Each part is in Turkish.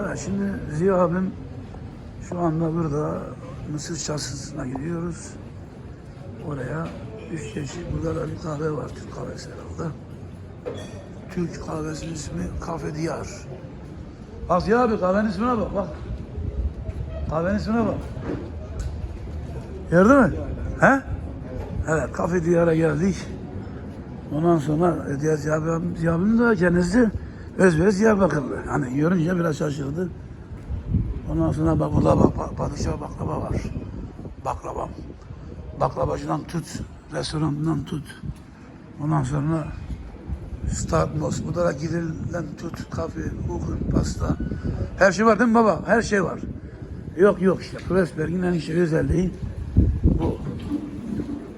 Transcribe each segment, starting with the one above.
Evet şimdi Ziya abim şu anda burada Mısır çarşısına gidiyoruz. Oraya üç çeşit burada da bir kahve var Türk kahvesi herhalde. Türk kahvesinin ismi Kafe Diyar. Bak Ziya abi kahvenin ismine bak bak. Kahvenin ismine bak. Gördün mü? He? Evet Kafe Diyar'a geldik. Ondan sonra e, Ziya abim, Ziya abim de kendisi özberiz Diyarbakırlı. Hani görünce biraz şaşırdı. Ondan sonra bak burada bak, bak padişah baklava var. Baklava. Baklavacıdan tut, restoranından tut. Ondan sonra Startmos, burada da girilen tut, kafe, kuchen, pasta. Her şey var değil mi baba? Her şey var. Yok yok işte. Kreuzberg'in en işte özelliği bu.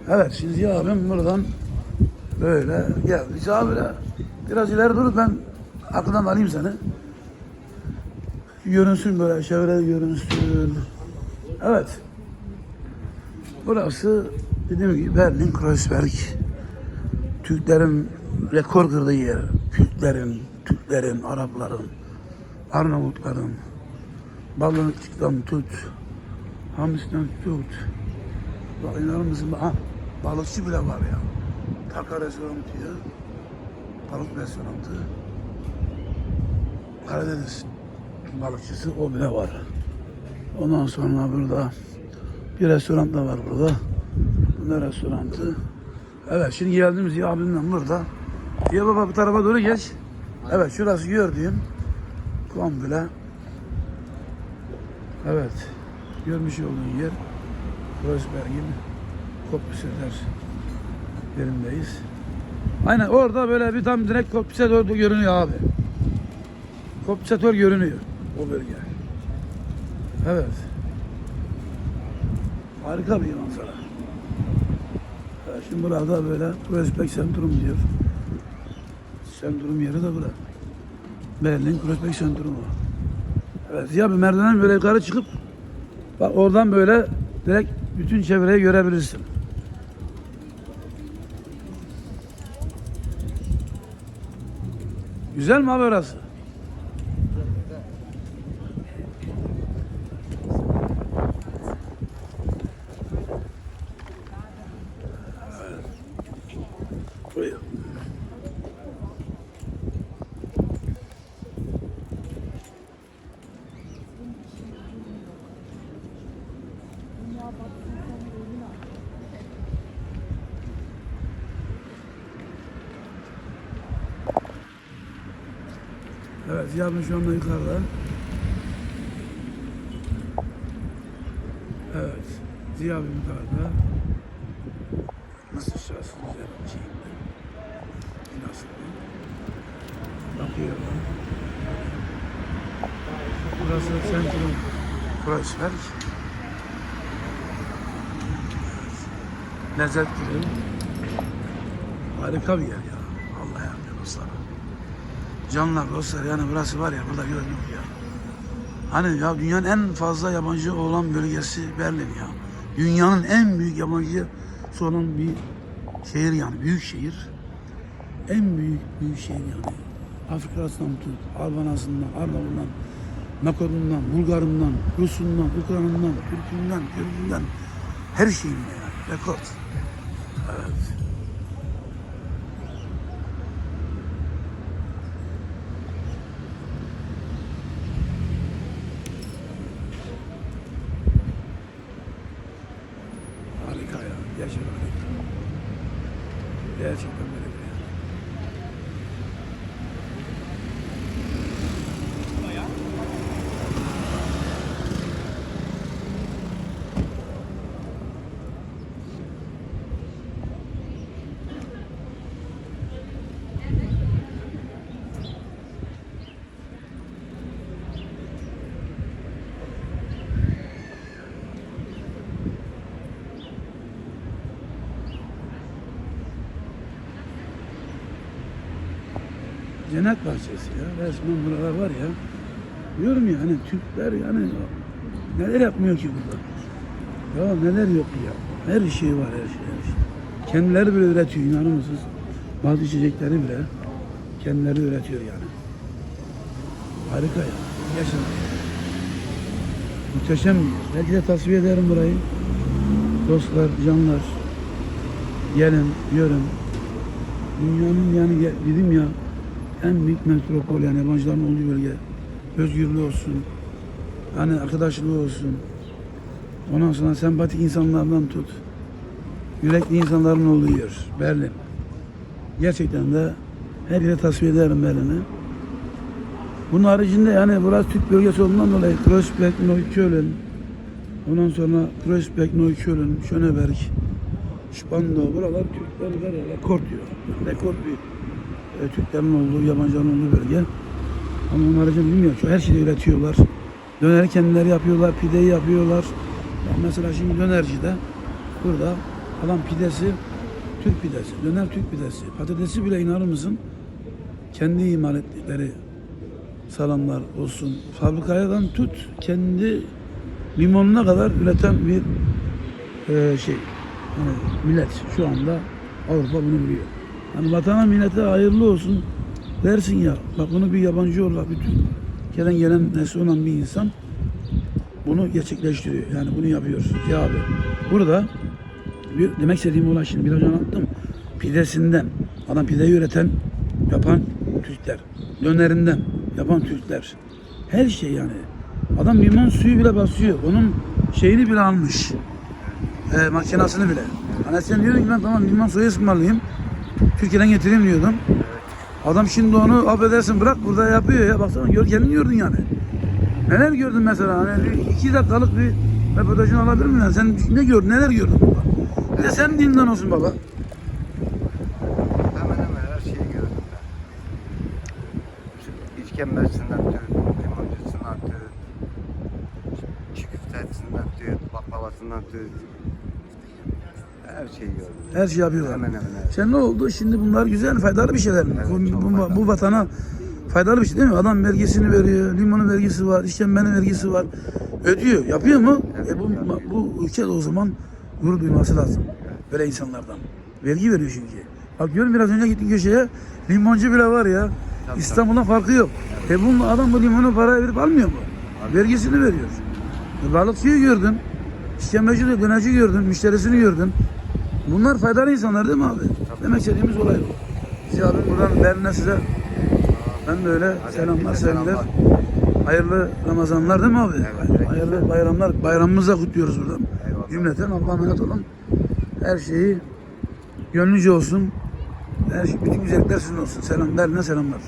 Evet şimdi abim buradan böyle geldi. Abi biraz ileri dur ben arkadan alayım seni. Görünsün böyle çevre görünsün. Evet. Burası dediğim gibi Berlin Kreuzberg. Türklerin rekor kırdığı yer. Kürtlerin, Türklerin, Arapların, Arnavutların, balıkçıktan tut, hamisten tut. Bak inanır mısın? Ha, balıkçı bile var ya. Taka restoranı diyor. Balık restoranı. Karadeniz balıkçısı o bile var. Ondan sonra burada bir restoran da var burada. Bu ne restoranı? Evet şimdi geldiğimiz ya abimle burada. Ya baba bu tarafa doğru geç. Evet şurası gördüğüm komple. Evet. Görmüş olduğun yer Rosberg'in Koppiseler yerindeyiz. Aynen orada böyle bir tam direkt Koppisetör görünüyor abi. Koppisetör görünüyor o bölge. Evet. Harika bir manzara. Evet, Şimdi burada böyle Kreuzberg Sentrum diyor. Sentrum yeri de bura. Berlin Kreuzberg Sentrumu. Evet Ziya bir merdiven böyle yukarı çıkıp bak oradan böyle direkt bütün çevreyi görebilirsin. Güzel mi abi orası? Evet, abim şu anda yukarıda. Evet, Ziya abim yukarıda. Nasıl şurasını güzel Nasıl? Bakıyor. Burası Centrum Kreuzberg. Lezzet gibi. Harika bir yer ya. Allah yardım olsun. Canlar dostlar yani burası var ya burada yok ya. Hani ya dünyanın en fazla yabancı olan bölgesi Berlin ya. Dünyanın en büyük yabancı olan bir şehir yani büyük şehir. En büyük büyük şehir yani. Afrika'sından tut, Albanasından, Arnavut'undan, Makedon'dan, Bulgar'ından, Rus'undan, Ukrayna'dan, Türk'ünden, Kürt'ünden her şeyinde yani. Rekord. Evet. Harika ya. Gerçekten harika. Gerçekten böyle bir yer. Cennet bahçesi ya. Resmen buralar var ya. Diyorum ya hani Türkler yani neler yapmıyor ki burada. Ya neler yok ya. Her şey var her şey her şey. Kendileri bile üretiyor inanır mısınız? Bazı içecekleri bile kendileri üretiyor yani. Harika ya. Gerçekten. Muhteşem bir yer. Belki de tasfiye ederim burayı. Dostlar, canlar. Gelin, görün. Dünyanın yani dedim ya en büyük metropol yani yabancıların olduğu bölge. Özgürlüğü olsun. Yani arkadaşlığı olsun. Ondan sonra sempatik insanlardan tut. Yürekli insanların olduğu yer. Berlin. Gerçekten de her yere tasfiye ederim Berlin'i. Bunun haricinde yani burası Türk bölgesi olduğundan dolayı Kreuzberg, Neukölln, ondan sonra Kreuzberg, Neukölln, Schöneberg, Spandau, buralar Türkler var ya, rekor diyor. Rekor bir e, Türklerin olduğu, yabancıların olduğu bölge. Ama onun haricinde bilmiyorum. Şu her şeyi üretiyorlar. Döneri kendileri yapıyorlar, pideyi yapıyorlar. Ya mesela şimdi dönercide burada adam pidesi Türk pidesi, döner Türk pidesi. Patatesi bile inanır mısın? Kendi imal ettikleri salamlar olsun. Fabrikadan tut kendi limonuna kadar üreten bir e, şey. Yani millet şu anda Avrupa bunu biliyor. Hani vatana millete hayırlı olsun dersin ya. Bak bunu bir yabancı olarak bütün gelen gelen nesli olan bir insan bunu gerçekleştiriyor. Yani bunu yapıyor. Ya abi burada bir, demek istediğim olay şimdi biraz anlattım. Pidesinden adam pideyi üreten yapan Türkler. Dönerinden yapan Türkler. Her şey yani. Adam limon suyu bile basıyor. Onun şeyini bile almış. E, makinasını bile. Hani sen diyordun ki ben tamam limon suyu ısmarlayayım. Türkiye'den getireyim diyordum. Adam şimdi onu affedersin bırak burada yapıyor ya. Baksana gör kendin gördün yani. Neler gördün mesela? Hani bir iki dakikalık bir röportajını alabilir miyim? yani? Sen ne gördün? Neler gördün burada? Bir de senin dilinden olsun baba. Hemen hemen her şeyi gördüm ben. İşkembesinden tut, limoncusundan tut, çiğ köftesinden tut, baklavasından tut. Her şeyi gördüm. Her şey yapıyorlar. Hemen hemen Sen ne oldu? Şimdi bunlar güzel, faydalı bir şeyler mi? Evet, bu, bu, faydalı. bu vatana faydalı bir şey değil mi? Adam vergisini veriyor, limonun vergisi var, işkembenin vergisi var. Ödüyor. Yapıyor mu? Evet, e bu, yapıyor. bu ülke de o zaman gurur duyması lazım. Böyle insanlardan. Vergi veriyor çünkü. Bak görün biraz önce gittik köşeye, limoncu bile var ya. İstanbul'dan farkı yok. E bunun adam bu limonu paraya verip almıyor mu? Vergisini veriyor. E balıkçıyı gördün. İşkembeci dönerci gördün, müşterisini gördün. Bunlar faydalı insanlar değil mi abi? Demek istediğimiz olay bu. Size abim buradan Berlin'e size ben de öyle selamlar sevgiler. Hayırlı Ramazanlar değil mi abi? Evet. Hayırlı bayramlar. Bayramımızı da kutluyoruz buradan. Eyvallah. Cümleten Allah'a emanet olun. Her şeyi gönlüce olsun. Her şey, bütün güzellikler sizin olsun. Selam Berlin'e selamlar.